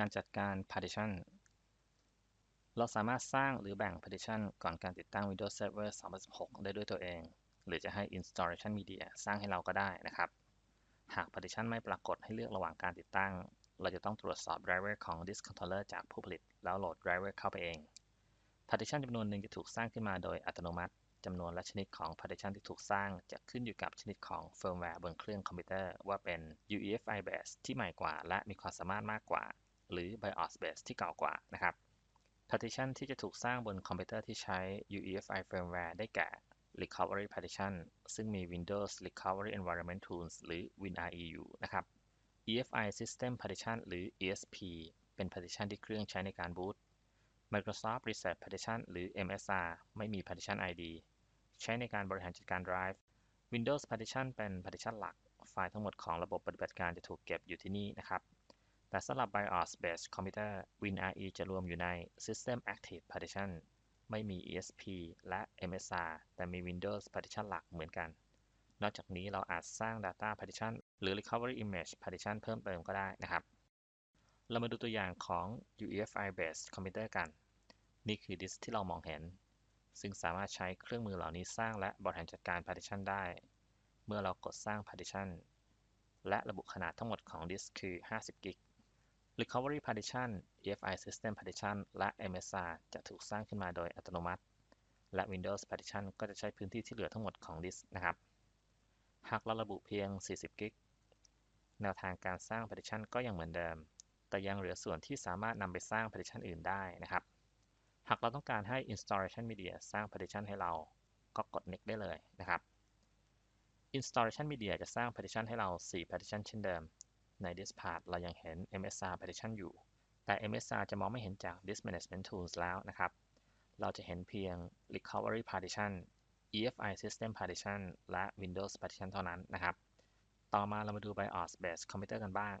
การจัดการ partition เราสามารถสร้างหรือแบ่ง partition ก่อนการติดตั้ง Windows Server 2016 ได้ด้วยตัวเอง หรือจะให้ Installation Media สร้างให้เราก็ได้นะครับ หาก partition ไม่ปรากฏให้เลือกระหว่างการติดตั้ง เราจะต้องตรวจสอบ driver ของ disk controller จากผู้ผลิต แล้วโหลด driver เข้าไปเอง partition จำนวนหนึ่งจะถูกสร้างขึ้นมาโดยอัตโนมัติจำนวนและชนิดของ partition ที่ถูกสร้างจะขึ้นอยู่กับชนิดของ firmware บนเครื่องคอมพิวเตอร์ว่าเป็น UEFI base ที่ใหม่กว่าและมีความสามารถมากกว่า หรือ BIOS base ที่เก่ากว่านะครับ partition ที่จะถูกสร้างบนคอมพิวเตอร์ที่ใช้ UEFI firmware ได้แก่ recovery partition ซึ่งมี Windows Recovery Environment Tools หรือ WinRE อยู่นะครับ EFI System Partition หรือ ESP เป็น partition ที่เครื่องใช้ในการบูต Microsoft Reset Partition หรือ MSR ไม่มี partition ID ใช้ในการบริหารจัดการ drive Windows Partition เป็น partition หลัก ไฟล์ทั้งหมดของระบบปฏิบัติการจะถูกเก็บอยู่ที่นี่นะครับ แต่สำหรับ BIOS based computer WinRE จะรวมอยู่ใน System Active Partition ไม่มี ESP และ MSR แต่มี Windows Partition หลักเหมือนกัน นอกจากนี้เราอาจสร้าง Data Partition หรือ Recovery Image Partition เพิ่มเติมก็ได้นะครับ เรามาดูตัวอย่างของ UEFI based computer กัน นี่คือดิสที่เรามองเห็น ซึ่งสามารถใช้เครื่องมือเหล่านี้สร้างและบริหารจัดการ Partition ได้ เมื่อเรากดสร้าง Partition และระบุขนาดทั้งหมดของดิสคือ 50 กิก Recovery Partition EFI System Partition และ MSR จะถูกสร้างขึ้นมาโดยอัตโนมัติ และ Windows Partition ก็จะใช้พื้นที่ที่เหลือทั้งหมดของดิสนะครับ หากเราระบุเพียง 40 กิก แนวทางการสร้าง Partition ก็ยังเหมือนเดิม แต่ยังเหลือส่วนที่สามารถนำไปสร้าง Partition อื่นได้นะครับ หากเราต้องการให้ Installation Media สร้าง Partition ให้เรา ก็กด Next ได้เลยนะครับ Installation Media จะสร้าง Partition ให้เรา 4 Partition เช่นเดิม ใน DisPart เรายังเห็น MSR Partition อยู่ แต่ MSR จะมองไม่เห็นจาก Disk Management Tools แล้วนะครับ เราจะเห็นเพียง Recovery Partition EFI System Partition และ Windows Partition เท่านั้นนะครับ ต่อมาเรามาดู BIOS based computer กันบ้าง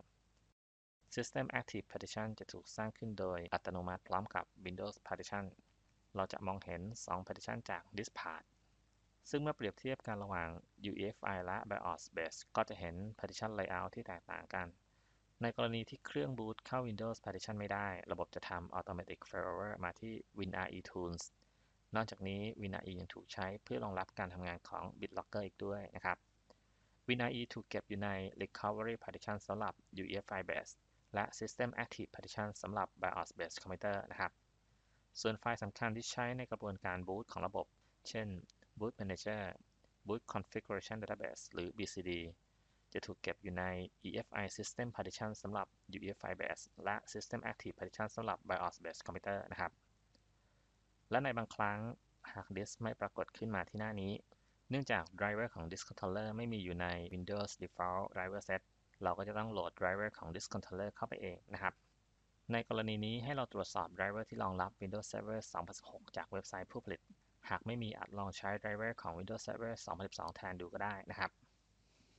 System Active Partition จะถูกสร้างขึ้นโดยอัตโนมัติพร้อมกับ Windows Partition เราจะมองเห็น 2 Partition จาก DisPart ซึ่งเมื่อเปรียบเทียบกันระหว่าง UEFI และ BIOS base ก็จะเห็น Partition Layout ที่แตกต่างกัน ในกรณีที่เครื่องบูตเข้า Windows Partition ไม่ได้ ระบบจะทำ Automatic Failover มาที่ WinRE Tools นอกจากนี้ WinRE ยังถูกใช้เพื่อรองรับการทำงานของ BitLocker อีกด้วยนะครับ WinRE ถูกเก็บอยู่ใน Recovery Partition สำหรับ UEFI base และ System Active Partition สำหรับ BIOS based computer นะครับ ส่วนไฟล์สำคัญที่ใช้ในกระบวนการบูตของระบบ เช่น Boot Manager Boot Configuration Database หรือ BCD จะถูกเก็บอยู่ใน EFI System Partition สำหรับ UEFI base และ System Active Partition สำหรับ BIOS Base computer นะครับ และในบางครั้งหากดิสไม่ปรากฏขึ้นมาที่หน้านี้ เนื่องจาก driver ของ disk controller ไม่มีอยู่ใน Windows Default Driver Set เราก็จะต้องโหลด driver ของ disk controller เข้าไปเองนะครับ ในกรณีนี้ให้เราตรวจสอบ driver ที่รองรับ Windows Server 2016 จากเว็บไซต์ผู้ผลิต หากไม่มีอาจลองใช้ไดรเวอร์ของ Windows Server 2012 แทนดูก็ได้นะครับ